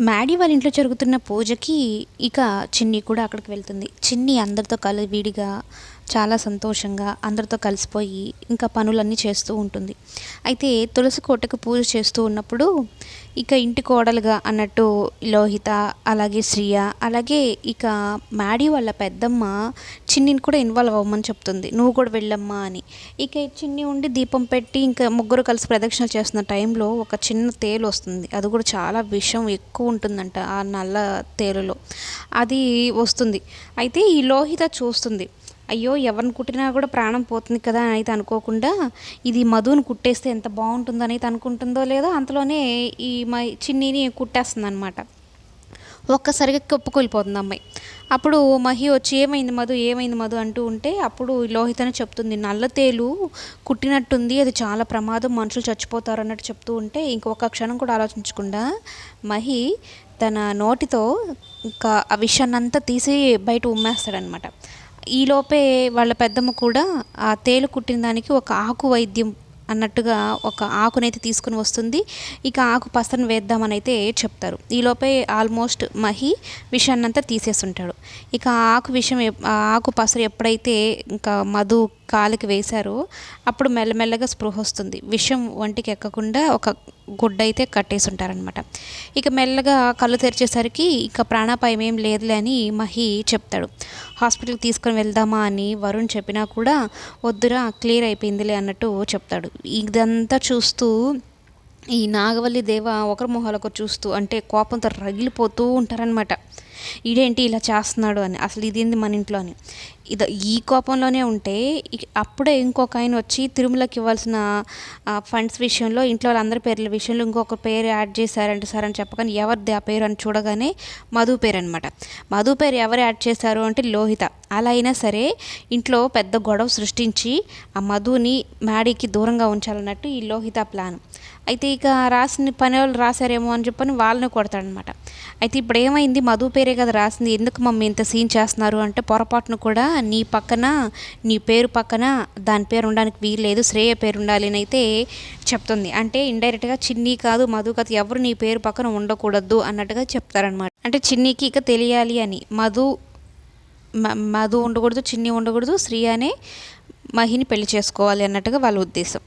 Maddy వాళ్ళ ఇంట్లో జరుగుతున్న పూజకి ఇక చిన్ని కూడా అక్కడికి వెళ్తుంది. చిన్ని అందరితో కలి విడిగా చాలా సంతోషంగా అందరితో కలిసిపోయి ఇంకా పనులన్నీ చేస్తూ ఉంటుంది. అయితే తులసి కోటకు పూజ చేస్తూ ఉన్నప్పుడు ఇక ఇంటి కోడలుగా అన్నట్టు లోహిత అలాగే శ్రియ అలాగే ఇక మ్యాడీ వాళ్ళ పెద్దమ్మ చిన్నిని కూడా ఇన్వాల్వ్ అవ్వమని చెప్తుంది. నువ్వు కూడా వెళ్ళమ్మా అని. ఇక చిన్ని ఉండి దీపం పెట్టి ఇంకా ముగ్గురు కలిసి ప్రదక్షిణ చేస్తున్న టైంలో ఒక చిన్న తేలు వస్తుంది. అది కూడా చాలా విషం ఎక్కువ ఉంటుందంట ఆ నల్ల తేలులో. అది వస్తుంది. అయితే ఈ లోహిత చూస్తుంది. అయ్యో ఎవరిని కుట్టినా కూడా ప్రాణం పోతుంది కదా అని అయితే అనుకోకుండా ఇది మధుని కుట్టేస్తే ఎంత బాగుంటుందో అయితే అనుకుంటుందో లేదో అంతలోనే ఈ మా చిన్నిని కుట్టేస్తుంది అనమాట ఒక్కసారిగా కొప్పుకొలిపోతుంది అమ్మాయి. అప్పుడు మహి వచ్చి ఏమైంది మధు? ఏమైంది మధు? అంటూ ఉంటే అప్పుడు లోహితని చెప్తుంది నల్లతేలు కుట్టినట్టుంది అది చాలా ప్రమాదం మనుషులు చచ్చిపోతారు అన్నట్టు చెప్తూ ఉంటే ఇంకొక క్షణం కూడా ఆలోచించకుండా మహి తన నోటితో ఇంకా ఆ విషయాన్ని అంతా తీసి బయట ఉమ్మేస్తాడనమాట ఈలోపే వాళ్ళ పెద్దమ్మ కూడా ఆ తేలు కుట్టిన దానికి ఒక ఆకు వైద్యం అన్నట్టుగా ఒక ఆకునైతే తీసుకుని వస్తుంది. ఇక ఆకు పసరను వేద్దామని అయితే చెప్తారు ఈలోపే ఆల్మోస్ట్ మహి విషయాన్నంతా తీసేస్తుంటాడు ఇక ఆ ఆకు విషయం ఆకు పసరు ఎప్పుడైతే ఇంకా మధు కాలికి వేశారో. అప్పుడు మెల్లమెల్లగా స్పృహ వస్తుంది. విషం ఒంటికి ఎక్కకుండా ఒక గుడ్డ అయితే కట్టేసి ఉంటారనమాట ఇక మెల్లగా కళ్ళు తెరిచేసరికి ఇక ప్రాణాపాయం ఏం లేదులే అని మహి చెప్తాడు. హాస్పిటల్కి తీసుకొని వెళ్దామా అని వరుణ్ చెప్పినా కూడా వద్దురా క్లియర్ అయిపోయిందిలే అన్నట్టు చెప్తాడు. ఇదంతా చూస్తూ ఈ నాగవల్లి దేవ ఒకరి మొహాలకు చూస్తూ అంటే కోపంతో రగిలిపోతూ ఉంటారనమాట ఇదేంటి ఇలా చేస్తున్నాడు అని. అసలు ఇదేంది మన ఇంట్లో అని. ఇది ఈ కోపంలోనే ఉంటే అప్పుడే ఇంకొక ఆయన వచ్చి తిరుమలకి ఇవ్వాల్సిన ఫండ్స్ విషయంలో ఇంట్లో వాళ్ళందరి పేర్ల విషయంలో ఇంకొక పేరు యాడ్ చేశారంటే సార్ అని చెప్పగానే ఎవరిది ఆ పేరు అని చూడగానే మధు పేరు అనమాట మధు పేరు ఎవరు యాడ్ చేశారు అంటే లోహిత. అలా అయినా సరే ఇంట్లో పెద్ద గొడవ సృష్టించి ఆ మధుని మ్యాడీకి దూరంగా ఉంచాలన్నట్టు ఈ లోహిత ప్లాన్. అయితే ఇక రాసిన పని వాళ్ళు రాశారేమో అని చెప్పని వాళ్ళని కొడతాడనమాట అయితే ఇప్పుడు ఏమైంది మధు పేరే కదా రాసింది. ఎందుకు మమ్మీ ఇంత సీన్ చేస్తున్నారు? అంటే పొరపాటును కూడా నీ పక్కన నీ పేరు పక్కన దాని పేరు ఉండడానికి వీలు లేదు శ్రేయ పేరు ఉండాలి అని అయితే చెప్తుంది. అంటే ఇండైరెక్ట్గా చిన్ని కాదు మధు కాదు ఎవరు నీ పేరు పక్కన ఉండకూడదు అన్నట్టుగా చెప్తారనమాట అంటే చిన్నికి ఇక తెలియాలి అని. మధు మధు ఉండకూడదు చిన్ని ఉండకూడదు శ్రీ అనే మహిని పెళ్ళి చేసుకోవాలి అన్నట్టుగా వాళ్ళ ఉద్దేశం.